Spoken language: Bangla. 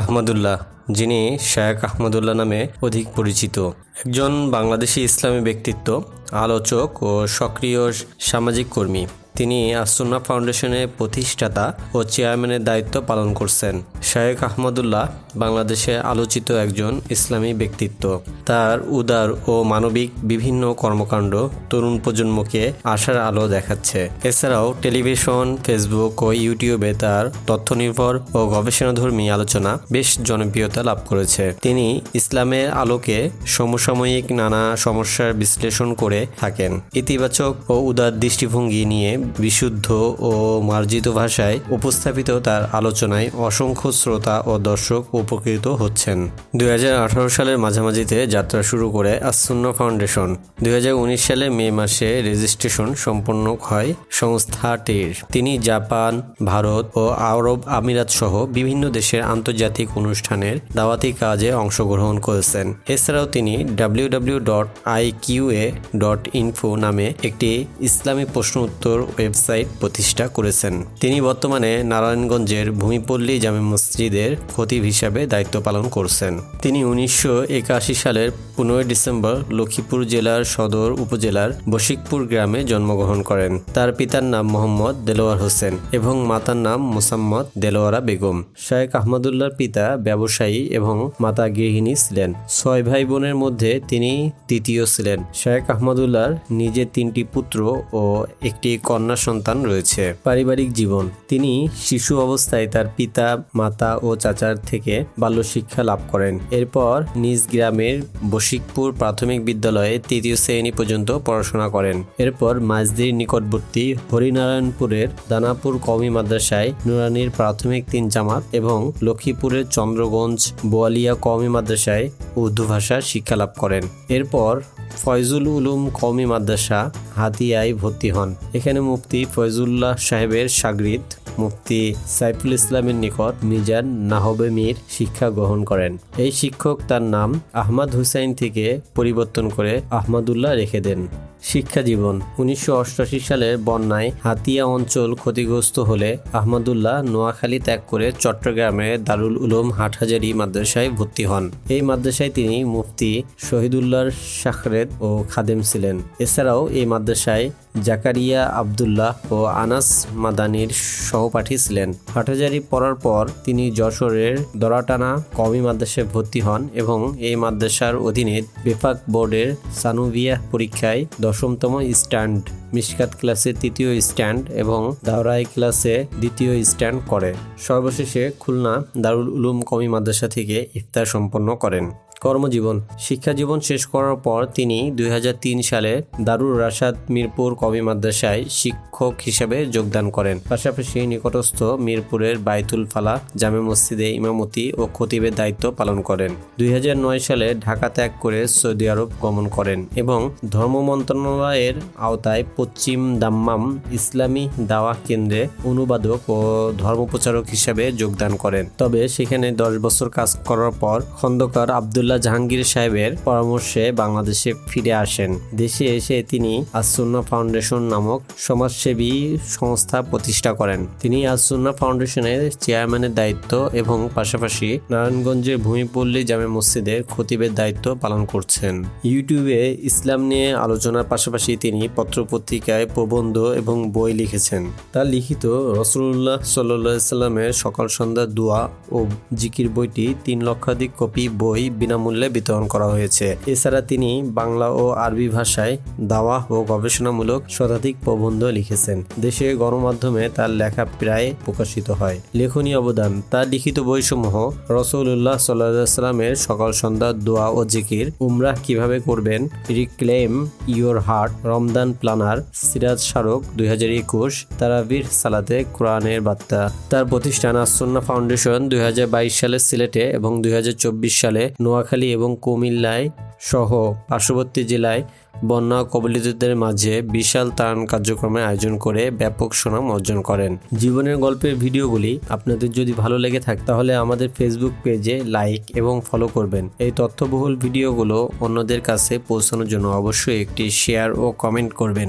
আহমদুল্লাহ, যিনি শায়েক আহমদুল্লাহ নামে অধিক পরিচিত। একজন বাংলাদেশি ইসলামী ব্যক্তিত্ব, আলোচক ও সক্রিয় সামাজিক কর্মী। তিনি আসুন্না ফাউন্ডেশনের প্রতিষ্ঠাতা ও চেয়ারম্যানের দায়িত্ব পালন করছেন। শায়েক আহমদুল্লাহ বাংলাদেশে আলোচিত একজন ইসলামী ব্যক্তিত্ব। তার উদার ও মানবিক বিভিন্ন কর্মকাণ্ড তরুণ প্রজন্মকে আশার আলো দেখাচ্ছে। এছাড়াও টেলিভিশন, ফেসবুক ও ইউটিউবে তার তথ্যনির্ভর ও গবেষণাধর্মী আলোচনা বেশ জনপ্রিয়তা লাভ করেছে। তিনি ইসলামের আলোকে সমসাময়িক নানা সমস্যার বিশ্লেষণ করে থাকেন। ইতিবাচক ও উদার দৃষ্টিভঙ্গি নিয়ে বিশুদ্ধ ও মার্জিত ভাষায় উপস্থাপিত তার আলোচনায় অসংখ্য শ্রোতা ও দর্শক উপকৃত হচ্ছেন। দুই হাজার আঠারো সালের মাঝামাঝিতে যাত্রা শুরু করে আসন্ন ফাউন্ডেশন। দুই সালে মে মাসে রেজিস্ট্রেশন সম্পন্ন হয় সংস্থাটির। তিনি জাপান, ভারত ও আরব আমিরাত সহ বিভিন্ন দেশের আন্তর্জাতিক অনুষ্ঠানের দাওয়াতি কাজে অংশগ্রহণ করেছেন। এছাড়াও তিনি W dot I dot info নামে একটি ইসলামী প্রশ্ন উত্তর ওয়েবসাইট প্রতিষ্ঠা করেছেন। তিনি বর্তমানে নারায়ণগঞ্জের ভূমিপল্লী জামে মসজিদের খতিব হিসাবে দায়িত্ব পালন করছেন। তিনি উনিশশো একাশি সালের পনেরোই ডিসেম্বর লক্ষ্মীপুর জেলার সদর উপজেলার বশিকপুর গ্রামে জন্মগ্রহণ করেন। তার পিতার নাম মোহাম্মদ দেলোয়ার হোসেন এবং মাতার নাম মোসাম্মদ দেলোয়ারা বেগম। শায়েক আহমদুল্লাহর পিতা ব্যবসায়ী এবং মাতা গৃহিণী ছিলেন। ছয় ভাই বোনের মধ্যে তিনি তৃতীয় ছিলেন। শায়েক আহমদুল্লাহর নিজের তিনটি পুত্র ও একটি কন্যা। সন্তান রয়েছে। পারিবারিক জীবন। তিনি শিশু অবস্থায় তার পিতা, মাতা ও চাচার থেকে বাল্য শিক্ষা লাভ করেন। এরপর নিজ গ্রামের বশিকপুর প্রাথমিক বিদ্যালয়ে তৃতীয় শ্রেণি পর্যন্ত পড়াশোনা করেন। এরপর মাঝদির নিকটবর্তী হরিনারায়ণপুরের দানাপুর কওমি মাদ্রাসায় নুরানির প্রাথমিক তিন জামাত এবং লক্ষ্মীপুরের চন্দ্রগঞ্জ বোয়ালিয়া কওমি মাদ্রাসায় উর্দু ভাষার শিক্ষা লাভ করেন। এরপর ফয়জুল উলুম কওমি মাদ্রাসা, হাতিয়ায় ভর্তি হন। এখানে মুফতি ফয়জুল্লাহ সাহেবের সাগরিদ, মুফতি সাইফুল ইসলামের নিকট মিজান নাহবে মির শিক্ষা গ্রহণ করেন। এই শিক্ষক তার নাম আহমদ হুসাইন থেকে পরিবর্তন করে আহমদুল্লাহ রেখে দেন। শিক্ষা জীবন। উনিশশো সালের বন্যায় হাতিয়া অঞ্চল ক্ষতিগ্রস্ত হলে আহমদুল্লাহ নোয়াখালী ত্যাগ করে চট্টগ্রামে দারুল উলুম হাটহাজারি মাদ্রাসায় ভর্তি হন। এই মাদ্রাসায় তিনি মুফতি শহীদুল্লাহর শাখরেদ ও খাদেম ছিলেন। এছাড়াও এই মাদ্রাসায় জাকারিয়া আবদুল্লাহ ও আনাস মাদানির সহপাঠী ছিলেন। হাটহাজারি পড়ার পর তিনি যশোরের দরাটানা কমি মাদ্রাসায় ভর্তি হন এবং এই মাদ্রাসার অধীনে বেফাক বোর্ডের সানুভিয়া পরীক্ষায় দশমতম স্ট্যান্ড। মিশকাত ক্লাসে তৃতীয় স্ট্যান্ড এবং দাওরাই ক্লাসে দ্বিতীয় স্ট্যান্ড করে। সর্বশেষে খুলনা দারুল উলুম কমি মাদ্রাসা থেকে ইফতার সম্পন্ন করেন। কর্মজীবন। শিক্ষা জীবন শেষ করার পর তিনি দুই হাজার তিন সালে দারুর রাশাদ মিরপুর কবি মাদ্রাসায় শিক্ষক হিসেবে যোগদান করেন। পাশাপাশি নিকটস্থ মিরপুরের বাইতুল ফালা জামে মসজিদে ইমামতি ও খতিবের দায়িত্ব পালন করেন। দুই হাজার নয় সালে ঢাকা ত্যাগ করে সৌদি আরব গমন করেন এবং ধর্ম মন্ত্রণালয়ের আওতায় পশ্চিম দাম্মাম ইসলামী দাওয়া কেন্দ্রে অনুবাদক ও ধর্মপ্রচারক হিসেবে যোগদান করেন। তবে সেখানে দশ বছর কাজ করার পর খন্দকার আবদুল্লাহ জাহাঙ্গীর সাহেবের পরামর্শে বাংলাদেশে ফিরে আসেন। দেশে এসে তিনি আসুন্না ফাউন্ডেশন নামক সমাজসেবী সংস্থা প্রতিষ্ঠা করেন। তিনি আসুন্না ফাউন্ডেশনের চেয়ারম্যানের দায়িত্ব এবং পাশাপাশি নারায়ণগঞ্জের ভূমিপল্লী জামে মসজিদের খতিবের দায়িত্ব পালন করছেন। ইউটিউবে ইসলাম নিয়ে আলোচনার পাশাপাশি তিনি পত্রপত্রিকায় প্রবন্ধ এবং বই লিখেছেন। তার লিখিত রসুল্লাহ সাল্লাহ সাল্লামের সকাল সন্ধ্যা দোয়া ও জিকির বইটি তিন লক্ষাধিক কপি বই বিনামূল্যে বিতরণ করা হয়েছে। এছাড়া তিনি বাংলা ও আরবি ভাষায় দাওয়া ও গবেষণামূলক শতাধিক প্রবন্ধ লিখেছেন। দেশে গণমাধ্যমে তার লেখা প্রায় প্রকাশিত হয়। লেখনী অবদান, তার লিখিত বইসমূহ রসুল্লাহ সাল্লামের সকাল সন্ধ্যা দোয়া ও জিকির, উমরাহ কীভাবে করবেন reclaim your heart, Ramadan planner, Siraj স্মারক দুই হাজার একুশ, তারাবির সালাতে কোরআনের বার্তা। তার প্রতিষ্ঠান আসন্না ফাউন্ডেশন দুই হাজার বাইশ সালে সিলেটে এবং দুই হাজার চব্বিশ সালে নোয়াখালী এবং কুমিল্লায় সহ পার্শ্ববর্তী জেলায় বন্যা কবলিতদের মাঝে বিশাল ত্রাণ কার্যক্রমের আয়োজন করে ব্যাপক সুনাম অর্জন করেন। জীবনের গল্পের ভিডিওগুলি আপনাদের যদি ভালো লেগে থাকে, তাহলে আমাদের ফেসবুক পেজে লাইক এবং ফলো করবেন। এই তথ্যবহুল ভিডিওগুলো অন্যদের কাছে পৌঁছানোর জন্য অবশ্যই একটি শেয়ার ও কমেন্ট করবেন।